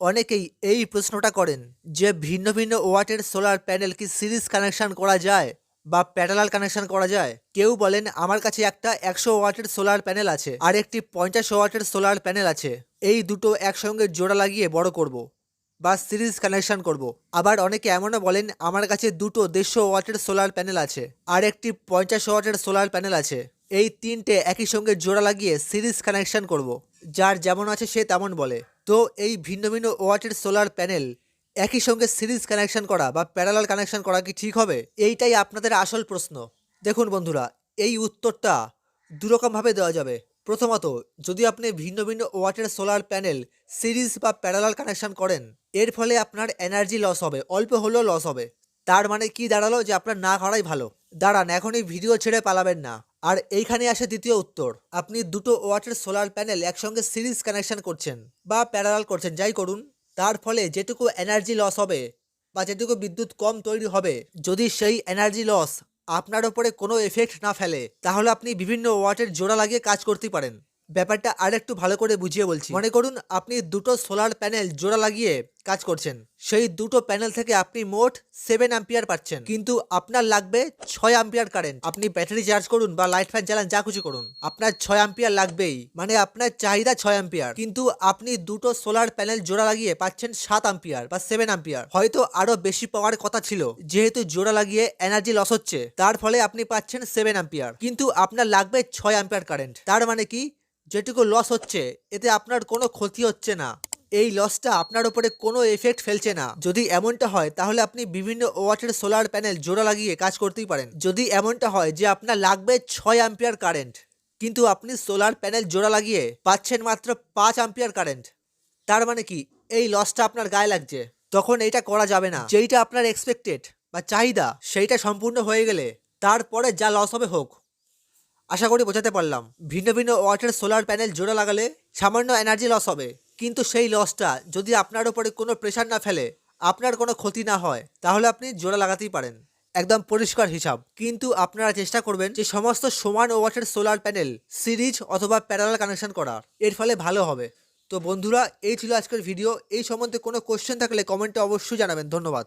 অনেকেই এই প্রশ্নটা করেন যে ভিন্ন ভিন্ন ওয়াটের সোলার প্যানেল কি সিরিজ কানেকশন করা যায় বা প্যারালাল কানেকশন করা যায় কেউ বলেন, আমার কাছে একটা একশো ওয়াটের সোলার প্যানেল আছে আর একটি পঞ্চাশ ওয়াটের সোলার প্যানেল আছে এই দুটো একসঙ্গে জোড়া লাগিয়ে বড় করব। বা সিরিজ কানেকশন করব। আবার অনেকে এমনও বলেন, আমার কাছে দুটো দেড়শো ওয়াটের সোলার প্যানেল আছে আর একটি পঞ্চাশ ওয়াটের সোলার প্যানেল আছে এই তিনটে একই সঙ্গে জোড়া লাগিয়ে সিরিজ কানেকশন করব। যার যেমন আছে সে তেমন বলে তো এই ভিন্ন ভিন্ন ওয়াটের সোলার প্যানেল একই সঙ্গে সিরিজ কানেকশন করা বা প্যারালাল কানেকশন করা কি ঠিক হবে? এইটাই আপনাদের আসল প্রশ্ন। দেখুন বন্ধুরা, এই উত্তরটা দুরকমভাবে দেওয়া যাবে। প্রথমত, যদি আপনি ভিন্ন ভিন্ন ওয়াটের সোলার প্যানেল সিরিজ বা প্যারালাল কানেকশন করেন, এর ফলে আপনার এনার্জি লস হবে, অল্প হলেও লস হবে। তার মানে কি দাঁড়াল? যে আপনার না করাই ভালো। দাঁড়ান এখন এই ভিডিও ছেড়ে পালাবেন না। আর এইখানে আসে দ্বিতীয় উত্তর। আপনি দুটো ওয়াটের সোলার প্যানেল একসঙ্গে সিরিজ কানেকশন করছেন বা প্যারালাল করছেন, যাই করুন। তার ফলে যেটুকু এনার্জি লস হবে বা যেটুকু বিদ্যুৎ কম তৈরি হবে, যদি সেই এনার্জি লস আপনার ওপরে কোনো এফেক্ট না ফেলে, তাহলে আপনি বিভিন্ন ওয়াটের জোড়া লাগিয়ে কাজ করতে পারেন। ব্যাপারটা আর একটু ভালো করে বুঝিয়ে বলছি। মনে করুন আপনি দুটো সোলার প্যানেল জোড়া লাগিয়ে কাজ করছেন। সেই দুটো প্যানেল থেকে আপনি মোট সেভেন অ্যাম্পিয়ার পাচ্ছেন। কিন্তু আপনার লাগবে ছয় অ্যাম্পিয়ার কারেন্ট আপনি ব্যাটারি চার্জ করুন বা লাইট ফ্যান চালান যা কিছু করুন। আপনার ছয় অ্যাম্পিয়ার লাগবেই মানে আপনার চাহিদা ছয় অ্যাম্পিয়ার কিন্তু আপনি দুটো সোলার প্যানেল জোড়া লাগিয়ে পাচ্ছেন সাত অ্যাম্পিয়ার বা সেভেন অ্যাম্পিয়ার হয়তো আরও বেশি পাওয়ার কথা ছিল, যেহেতু জোড়া লাগিয়ে এনার্জি লস হচ্ছে। তার ফলে আপনি পাচ্ছেন সেভেন অ্যাম্পিয়ার কিন্তু আপনার লাগবে ছয় অ্যাম্পিয়ার কারেন্ট তার মানে কি? যেটুকু লস হচ্ছে, এতে আপনার কোনো ক্ষতি হচ্ছে না। এই লসটা আপনার উপরে কোনো এফেক্ট ফেলছে না। যদি এমনটা হয়, তাহলে আপনি বিভিন্ন ওয়াটের সোলার প্যানেল জোড়া লাগিয়ে কাজ করতেই পারেন। যদি এমনটা হয় যে আপনার লাগবে ছয় অ্যাম্পিয়ার কারেন্ট কিন্তু আপনি সোলার প্যানেল জোড়া লাগিয়ে পাচ্ছেন মাত্র পাঁচ অ্যাম্পিয়ার কারেন্ট তার মানে কি? এই লসটা আপনার গায়ে লাগছে। তখন এইটা করা যাবে না। যেইটা আপনার এক্সপেক্টেড বা চাহিদা, সেইটা সম্পূর্ণ হয়ে গেলে তারপরে যা লস হবে হোক আশা করি বোঝাতে পারলাম। ভিন্ন ভিন্ন ওয়াটের সোলার প্যানেল জোড়া লাগালে সামান্য এনার্জি লস হবে। কিন্তু সেই লসটা যদি আপনার উপরে কোনো প্রেশার না ফেলে, আপনার কোনো ক্ষতি না হয়, তাহলে আপনি জোড়া লাগাতেই পারেন। একদম পরিষ্কার হিসাব। কিন্তু আপনারা চেষ্টা করবেন যে সমস্ত সমান ওয়াটের সোলার প্যানেল, সিরিজ অথবা প্যারালাল কানেকশন করার। এর ফলে ভালো হবে। তো বন্ধুরা, এই ছিল আজকের ভিডিও। এই সম্বন্ধে কোনো কোশ্চেন থাকলে কমেন্টে অবশ্যই জানাবেন। ধন্যবাদ।